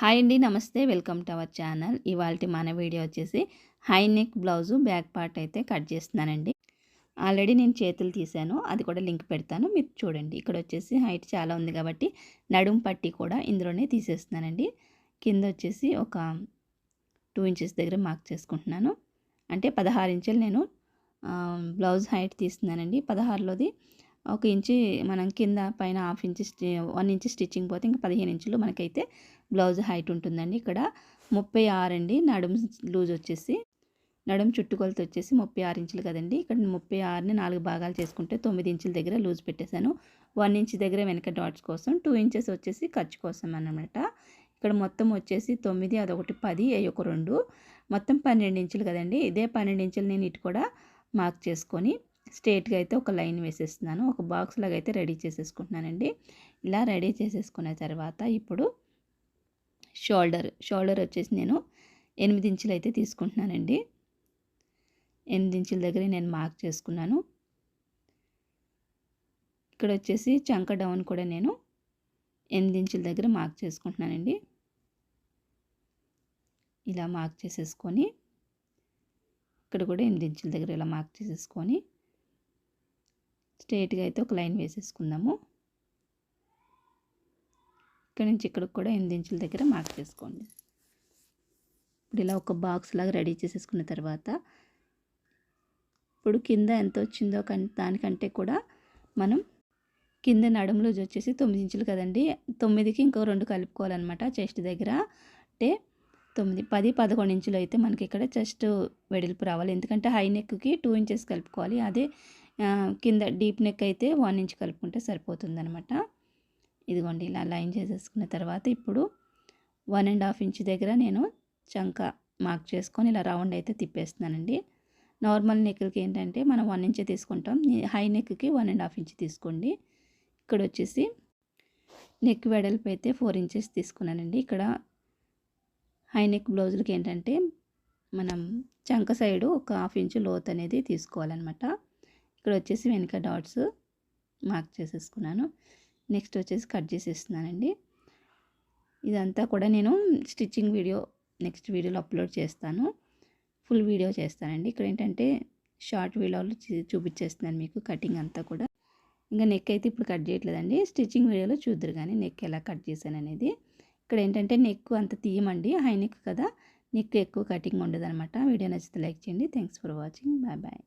Hi అండి నమస్తే. Welcome to our channel. ఇవాళ మన వీడియో వచ్చేసి high neck blouse back part అయితే కట్ చేస్తున్నానండి. ఆల్రెడీ నేను చేతులు తీసాను అది కూడా లింక్ పెడతాను మీరు చూడండి. ఇక్కడ వచ్చేసి హైట్ చాలా ఉంది కాబట్టి నడుం పట్టి కూడా ఇందులోనే తీసేస్తున్నానండి. కింద వచ్చేసి ఒక టూ ఇంచెస్ దగ్గర మార్క్ చేసుకుంటున్నాను. అంటే పదహారు ఇంచులు నేను బ్లౌజ్ హైట్ తీస్తున్నానండి. పదహారులోది ఒక ఇంచు మనం కింద పైన half inch one inch stitching పోతే ఇంకా పదిహేను ఇంచులు మనకైతే బ్లౌజ్ హైట్ ఉంటుందండి. ఇక్కడ ముప్పై ఆరు అండి. నడుము లూజ్ వచ్చేసి నడుము చుట్టుకొలత వచ్చేసి ముప్పై ఆరు ఇంచులు కదండి. ఇక్కడ ముప్పై ఆరుని నాలుగు భాగాలు చేసుకుంటే తొమ్మిది ఇంచుల దగ్గర లూజ్ పెట్టేశాను. వన్ ఇంచ్ దగ్గర వెనక డాట్స్ కోసం టూ ఇంచెస్ వచ్చేసి ఖర్చు కోసం అనమాట ఇక్కడ మొత్తం వచ్చేసి తొమ్మిది అదొకటి పది అయ్యొక ఒక రెండు. మొత్తం పన్నెండు ఇంచులు కదండి. ఇదే పన్నెండు ఇంచులు నేను ఇటు కూడా మార్క్ చేసుకొని స్ట్రేట్గా అయితే ఒక లైన్ వేసేస్తున్నాను. ఒక బాక్స్ లాగా అయితే రెడీ చేసేసుకుంటున్నానండి. ఇలా రెడీ చేసేసుకున్న తర్వాత ఇప్పుడు షోల్డర్ షోల్డర్ వచ్చేసి నేను ఎనిమిది ఇంచులు అయితే తీసుకుంటున్నానండి. ఎనిమిది ఇంచుల దగ్గర నేను మార్క్ చేసుకున్నాను. ఇక్కడ వచ్చేసి చంక డౌన్ కూడా నేను ఎనిమిది ఇంచుల దగ్గర మార్క్ చేసుకుంటున్నానండి. ఇలా మార్క్ చేసేసుకొని ఇక్కడ కూడా ఎనిమిది ఇంచుల దగ్గర ఇలా మార్క్ చేసేసుకొని స్ట్రైట్గా అయితే ఒక లైన్ వేసేసుకుందాము. ఇక్కడ నుంచి ఇక్కడికి కూడా ఎనిమిది ఇంచుల దగ్గర మార్క్ చేసుకోండి. ఇప్పుడు ఇలా ఒక బాక్స్ లాగా రెడీ చేసేసుకున్న తర్వాత ఇప్పుడు కింద ఎంత వచ్చిందో దానికంటే కూడా మనం కింద నడుములో వచ్చేసి తొమ్మిది ఇంచులు కదండి. తొమ్మిదికి ఇంకో రెండు కలుపుకోవాలన్నమాట చెస్ట్ దగ్గర. అంటే తొమ్మిది పది పదకొండు ఇంచులు అయితే మనకి ఇక్కడ చెస్ట్ వెడల్పు రావాలి. ఎందుకంటే హై నెక్కి టూ ఇంచెస్ కలుపుకోవాలి. అదే కింద డీప్ నెక్ అయితే వన్ ఇంచ్ కలుపుకుంటే సరిపోతుంది అనమాట ఇదిగోండి ఇలా లైన్ చేసేసుకున్న తర్వాత ఇప్పుడు వన్ అండ్ హాఫ్ ఇంచ్ దగ్గర నేను చంక మార్క్ చేసుకొని ఇలా రౌండ్ అయితే తిప్పేస్తున్నానండి. నార్మల్ నెక్కి ఏంటంటే మనం వన్ ఇంచ్ తీసుకుంటాం. హై నెక్కి వన్ అండ్ హాఫ్ ఇంచ్ తీసుకోండి. ఇక్కడ వచ్చేసి నెక్ వెడల్పు అయితే ఫోర్ ఇంచెస్ తీసుకున్నానండి. ఇక్కడ హై నెక్ బ్లౌజులకి ఏంటంటే మనం చంక సైడు ఒక హాఫ్ ఇంచు లోత్ అనేది తీసుకోవాలన్నమాట. ఇక్కడ వచ్చేసి వెనుక డాట్స్ మార్క్ చేసేసుకున్నాను. నెక్స్ట్ వచ్చేసి కట్ చేసేస్తున్నానండి. ఇదంతా కూడా నేను స్టిచ్చింగ్ వీడియో నెక్స్ట్ వీడియోలో అప్లోడ్ చేస్తాను. ఫుల్ వీడియో చేస్తానండి. ఇక్కడ ఏంటంటే షార్ట్ వీడియోలో చూపించేస్తున్నాను మీకు కటింగ్ అంతా కూడా. ఇంకా నెక్ అయితే ఇప్పుడు కట్ చేయట్లేదండి. స్టిచ్చింగ్ వీడియోలో చూద్దరు కానీ నెక్ ఎలా కట్ చేశాను అనేది ఇక్కడ ఏంటంటే నెక్ అంత తీయమండి. హై నెక్ కదా. నెక్ ఎక్కువ కటింగ్ ఉండదు వీడియో నచ్చితే లైక్ చేయండి. Thanks for watching. Bye bye.